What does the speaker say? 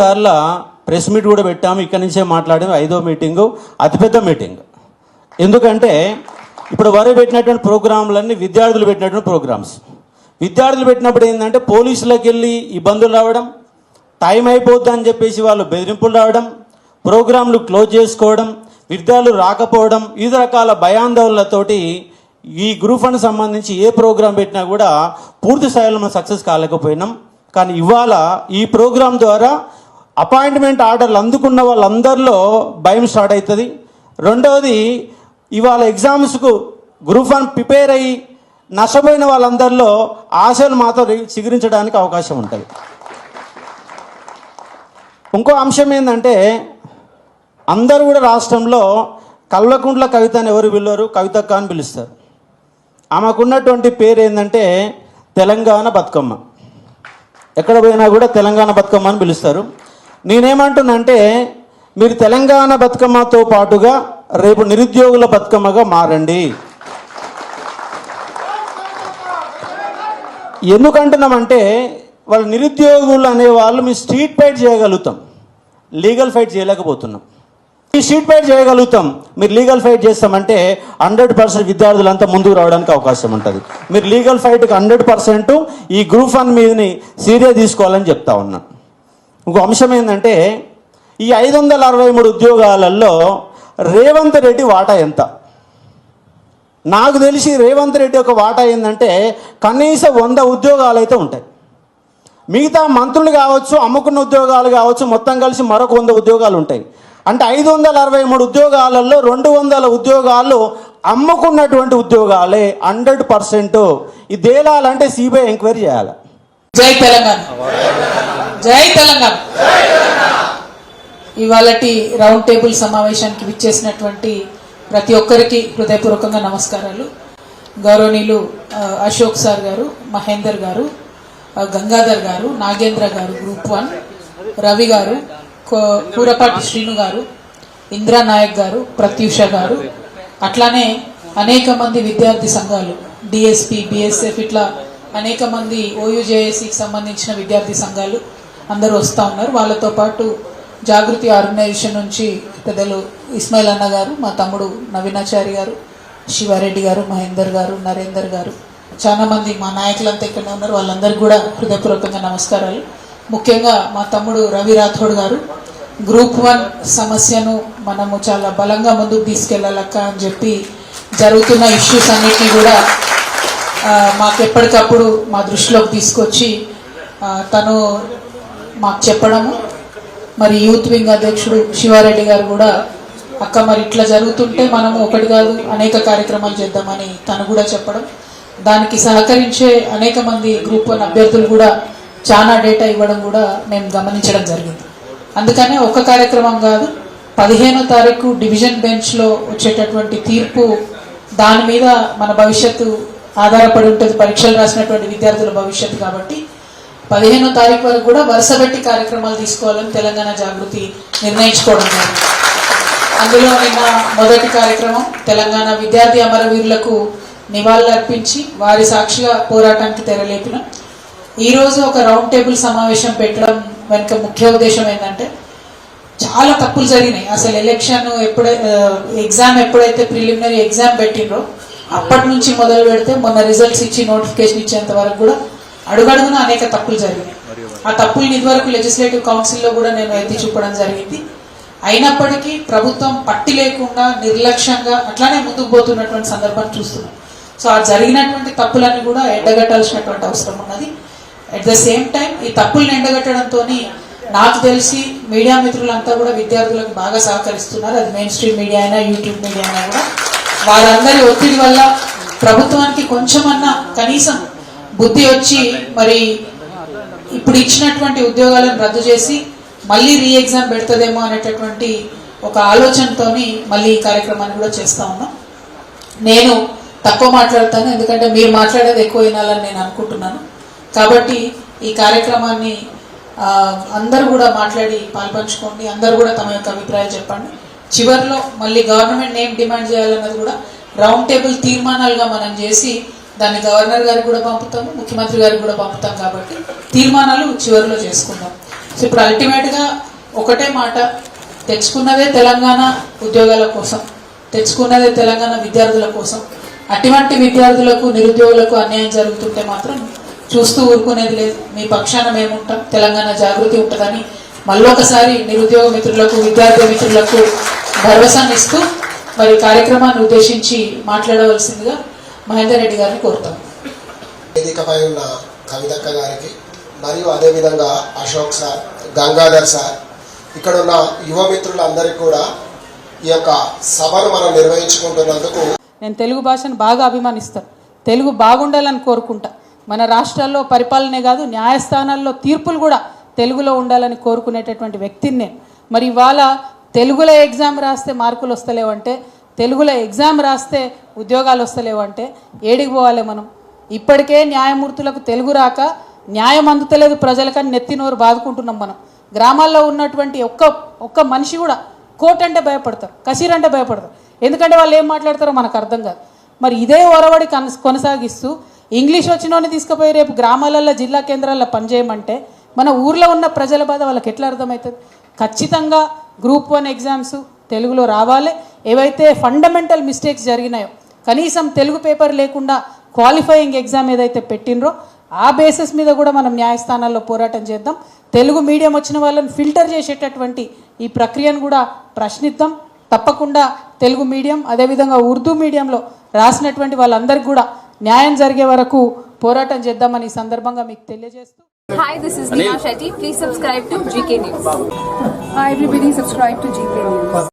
సార్ల press meet కూడా పెట్టాము. ఇక్కడి నుంచే మాట్లాడాము. ఐదో మీటింగు అతిపెద్ద మీటింగ్. ఎందుకంటే ఇప్పుడు వారు పెట్టినటువంటి ప్రోగ్రాంలన్నీ విద్యార్థులు పెట్టినటువంటి ప్రోగ్రామ్స్. విద్యార్థులు పెట్టినప్పుడు ఏంటంటే పోలీసులకు వెళ్ళి ఇబ్బందులు రావడం టైం అయిపోద్ది అని చెప్పేసి వాళ్ళు బెదిరింపులు రావడం ప్రోగ్రాంలు క్లోజ్ చేసుకోవడం విద్యార్థులు రాకపోవడం వివిధ రకాల భయాందోళనలతోటి ఈ గ్రూప్ వన్ సంబంధించి ఏ ప్రోగ్రాం పెట్టినా కూడా పూర్తి స్థాయిలో మనం సక్సెస్ కాలేకపోయినాం. కానీ ఇవాళ ఈ ప్రోగ్రాం ద్వారా అపాయింట్మెంట్ ఆర్డర్లు అందుకున్న వాళ్ళందరిలో భయం స్టార్ట్ అవుతుంది. రెండవది ఇవాళ ఎగ్జామ్స్కు గ్రూప్ వన్ ప్రిపేర్ అయ్యి నష్టపోయిన వాళ్ళందరిలో ఆశలు మాత్రం చిగురించడానికి అవకాశం ఉంటుంది. ఇంకో అంశం ఏంటంటే అందరూ కూడా రాష్ట్రంలో కల్వకుంట్ల కవిత అని ఎవరు పిల్లరు కవితక్క అని పిలుస్తారు. ఆమెకున్నటువంటి పేరు ఏంటంటే తెలంగాణ బతుకమ్మ. ఎక్కడ పోయినా కూడా తెలంగాణ బతుకమ్మ అని పిలుస్తారు. నేనేమంటున్నంటే మీరు తెలంగాణ బతుకమ్మతో పాటుగా రేపు నిరుద్యోగుల బతుకమ్మగా మారండి. ఎందుకంటున్నామంటే వాళ్ళు నిరుద్యోగులు అనే వాళ్ళు స్ట్రీట్ ఫైట్ చేయగలుగుతాం. లీగల్ ఫైట్ చేయలేకపోతున్నాం. ఈ స్ట్రీట్ ఫైట్ చేయగలుగుతాం. మీరు లీగల్ ఫైట్ చేస్తామంటే హండ్రెడ్ పర్సెంట్ విద్యార్థులంతా ముందుకు రావడానికి అవకాశం ఉంటుంది. మీరు లీగల్ ఫైట్కి హండ్రెడ్ పర్సెంట్ ఈ గ్రూప్ వన్ మీదని సీరియస్ తీసుకోవాలని చెప్తా ఉన్నా. ఇంకో అంశం ఏంటంటే ఈ ఐదు వందల అరవై మూడు ఉద్యోగాలలో రేవంత్ రెడ్డి వాటా ఎంత? నాకు తెలిసి రేవంత్ రెడ్డి యొక్క వాటా ఏంటంటే కనీసం వంద ఉద్యోగాలు అయితే ఉంటాయి. మిగతా మంత్రులు కావచ్చు అమ్ముకున్న ఉద్యోగాలు కావచ్చు మొత్తం కలిసి మరొక వంద ఉద్యోగాలు ఉంటాయి. అంటే ఐదు వందల అరవై మూడు ఉద్యోగాలలో రెండు వందల ఉద్యోగాలు అమ్ముకున్నటువంటి ఉద్యోగాలే హండ్రెడ్ పర్సెంట్. ఇది తేలాలంటే సిబిఐ ఎంక్వైరీ చేయాలి. జై తెలంగాణ. జై తెలంగాణ. ఇవాళటి రౌండ్ టేబుల్ సమావేశానికి విచ్చేసినటువంటి ప్రతి ఒక్కరికి హృదయపూర్వకంగా నమస్కారాలు. గౌరవనీయులు అశోక్ సార్ గారు మహేందర్ గారు గంగాధర్ గారు నాగేంద్ర గారు గ్రూప్ వన్ రవి గారు కో- కూరపాటి శ్రీను గారు ఇంద్రా నాయక్ గారు ప్రత్యూష గారు అట్లానే అనేక మంది విద్యార్థి సంఘాలు డిఎస్పి బిఎస్ఎఫ్ ఇట్లా అనేక మంది ఓయూజేఏసీకి సంబంధించిన విద్యార్థి సంఘాలు అందరూ వస్తూ ఉన్నారు. వాళ్ళతో పాటు జాగృతి ఆర్గనైజేషన్ నుంచి పెద్దలు ఇస్మాయిల్ అన్న గారు మా తమ్ముడు నవీనాచారి గారు శివారెడ్డి గారు మహేందర్ గారు నరేందర్ గారు. చాలా మంది మా నాయకులంతా ఇక్కడ ఉన్నారు. వాళ్ళందరికీ కూడా హృదయపూర్వకంగా నమస్కారాలు. ముఖ్యంగా మా తమ్ముడు రవి రాథోడ్ గారు గ్రూప్ వన్ సమస్యను మనము చాలా బలంగా ముందుకు తీసుకెళ్ళాలక్క అని చెప్పి జరుగుతున్న ఇష్యూస్ అన్నిటినీ కూడా మాకు ఎప్పటికప్పుడు మా దృష్టిలోకి తీసుకొచ్చి తను మాకు చెప్పడము. మరి యూత్ వింగ్ అధ్యక్షుడు శివారెడ్డి గారు కూడా అక్క మరి ఇట్లా జరుగుతుంటే మనము ఒకటి కాదు అనేక కార్యక్రమాలు చేద్దామని తను కూడా చెప్పడం. దానికి సహకరించే అనేక మంది గ్రూప్ వన్ అభ్యర్థులు కూడా చాలా డేటా ఇవ్వడం కూడా మేము గమనించడం జరిగింది. అందుకనే ఒక కార్యక్రమం కాదు పదిహేనో తారీఖు డివిజన్ బెంచ్లో వచ్చేటటువంటి తీర్పు దాని మీద మన భవిష్యత్తు ఆధారపడి ఉంటుంది. పరీక్షలు రాసినటువంటి విద్యార్థుల భవిష్యత్తు కాబట్టి పదిహేనో తారీఖు వరకు కూడా వరుసబెట్టి కార్యక్రమాలు తీసుకోవాలని తెలంగాణ జాగృతి నిర్ణయించుకోవడం జరిగింది. అందులో నిన్న మొదటి కార్యక్రమం తెలంగాణ విద్యార్థి అమరవీరులకు నివాళులర్పించి వారి సాక్షిగా పోరాటానికి తెరలేపిన. ఈరోజు ఒక రౌండ్ టేబుల్ సమావేశం పెట్టడం వెనుక ముఖ్య ఉద్దేశం ఏంటంటే చాలా తప్పులు జరిగినాయి. అసలు ఎలక్షన్ ఎప్పుడై ఎగ్జామ్ ఎప్పుడైతే ప్రిలిమినరీ ఎగ్జామ్ పెట్టిండ్రో అప్పటి నుంచి మొదలు పెడితే మొన్న రిజల్ట్స్ ఇచ్చి నోటిఫికేషన్ ఇచ్చేంత వరకు కూడా అడుగడుగున అనేక తప్పులు జరిగినాయి. ఆ తప్పుల్ని ఇదివరకు లెజిస్లేటివ్ కౌన్సిల్లో కూడా నేను ఎత్తి చూపడం జరిగింది. అయినప్పటికీ ప్రభుత్వం పట్టి లేకుండా నిర్లక్ష్యంగా అట్లానే ముందుకు పోతున్నటువంటి సందర్భాన్ని చూస్తున్నాం. సో ఆ జరిగినటువంటి తప్పులన్నీ కూడా ఎండగట్టాల్సినటువంటి అవసరం ఉన్నది. అట్ ద సేమ్ టైం ఈ తప్పుల్ని ఎండగట్టడంతో నాకు తెలిసి మీడియా మిత్రులంతా కూడా విద్యార్థులకు బాగా సహకరిస్తున్నారు. అది మెయిన్ స్ట్రీమ్ మీడియా అయినా యూట్యూబ్ మీడియా అయినా కూడా. వారందరి ఒత్తిడి వల్ల ప్రభుత్వానికి కొంచెమన్నా కనీసం బుద్ధి వచ్చి మరి ఇప్పుడు ఇచ్చినటువంటి ఉద్యోగాలను రద్దు చేసి మళ్ళీ రీ ఎగ్జామ్ పెడుతుందేమో అనేటటువంటి ఒక ఆలోచనతోని మళ్ళీ ఈ కార్యక్రమాన్ని కూడా చేస్తూ ఉన్నాం. నేను తక్కువ మాట్లాడతాను ఎందుకంటే మీరు మాట్లాడేది ఎక్కువ వినాలని నేను అనుకుంటున్నాను. కాబట్టి ఈ కార్యక్రమాన్ని అందరూ కూడా మాట్లాడి పాల్పంచుకోండి అందరూ కూడా తమ యొక్క అభిప్రాయాలు చెప్పండి. చివరిలో మళ్ళీ గవర్నమెంట్ ఏం డిమాండ్ చేయాలన్నది కూడా రౌండ్ టేబుల్ తీర్మానాలుగా మనం చేసి దాన్ని గవర్నర్ గారికి కూడా పంపుతాము ముఖ్యమంత్రి గారికి కూడా పంపుతాం కాబట్టి తీర్మానాలు చివరిలో చేసుకుందాం. సో ఇప్పుడు అల్టిమేట్గా ఒకటే మాట తెచ్చుకున్నదే తెలంగాణ ఉద్యోగాల కోసం తెచ్చుకున్నదే తెలంగాణ విద్యార్థుల కోసం. అటువంటి విద్యార్థులకు నిరుద్యోగులకు అన్యాయం జరుగుతుంటే మాత్రం చూస్తూ ఊరుకునేది లేదు. మీ పక్షాన మేముంటాం తెలంగాణ జాగృతి ఉంటుందని మళ్ళొకసారి నిరుద్యోగ మిత్రులకు విద్యార్థి మిత్రులకు భరోసాని ఇస్తూ మరి కార్యక్రమాన్ని ఉద్దేశించి మాట్లాడవలసిందిగా మహేందర్ రెడ్డి గారిని కోరుతాం. వేదికపై ఉన్న కవితక్క గారికి మరియు అదేవిధంగా అశోక్ సార్ గంగాధర్ సార్ ఇక్కడ ఉన్న యువ మిత్రులందరికీ కూడా ఈ యొక్క సభను మనం నిర్వహించుకుంటున్నందుకు నేను తెలుగు భాషను బాగా అభిమానిస్తాను తెలుగు బాగుండాలని కోరుకుంటా. మన రాష్ట్రాల్లో పరిపాలనే కాదు న్యాయస్థానాల్లో తీర్పులు కూడా తెలుగులో ఉండాలని కోరుకునేటటువంటి వ్యక్తిని నేను. మరి ఇవాళ తెలుగులో ఎగ్జామ్ రాస్తే మార్కులు వస్తలేవంటే తెలుగులో ఎగ్జామ్ రాస్తే ఉద్యోగాలు వస్తలేవంటే ఏడికి పోవాలి మనం. ఇప్పటికే న్యాయమూర్తులకు తెలుగు రాక న్యాయం అందుతలేదు ప్రజలకని నెత్తినోరు బాదుకుంటున్నాం మనం. గ్రామాల్లో ఉన్నటువంటి ఒక్క ఒక్క మనిషి కూడా కోర్టు అంటే భయపడతారు కసీర్ అంటే భయపడతారు. ఎందుకంటే వాళ్ళు ఏం మాట్లాడతారో మనకు అర్థం కాదు. మరి ఇదే ఒరవడి కన కొనసాగిస్తూ ఇంగ్లీష్ వచ్చినోని తీసుకుపోయి రేపు గ్రామాలలో జిల్లా కేంద్రాల్లో పనిచేయమంటే మన ఊర్లో ఉన్న ప్రజల బాధ వాళ్ళకి ఎట్లా అర్థమవుతుంది? ఖచ్చితంగా గ్రూప్ వన్ ఎగ్జామ్స్ తెలుగులో రావాలి. ఏవైతే ఫండమెంటల్ మిస్టేక్స్ జరిగినాయో కనీసం తెలుగు పేపర్ లేకుండా క్వాలిఫైయింగ్ ఎగ్జామ్ ఏదైతే పెట్టినరో ఆ బేసిస్ మీద కూడా మనం న్యాయస్థానాల్లో పోరాటం చేద్దాం తెలుగు మీడియం వచ్చిన వాళ్ళని ఫిల్టర్ చేసేటటువంటి ఈ ప్రక్రియను కూడా ప్రశ్నిద్దాం తప్పకుండా తెలుగు మీడియం అదేవిధంగా ఉర్దూ మీడియంలో రాసినటువంటి వాళ్ళందరికీ కూడా న్యాయం జరిగే వరకు పోరాటం చేద్దామని ఈ సందర్భంగా మీకు తెలియజేస్తూ Hi, this is Neha Shetty. Please subscribe to GK News. Hi everybody, subscribe to GK News.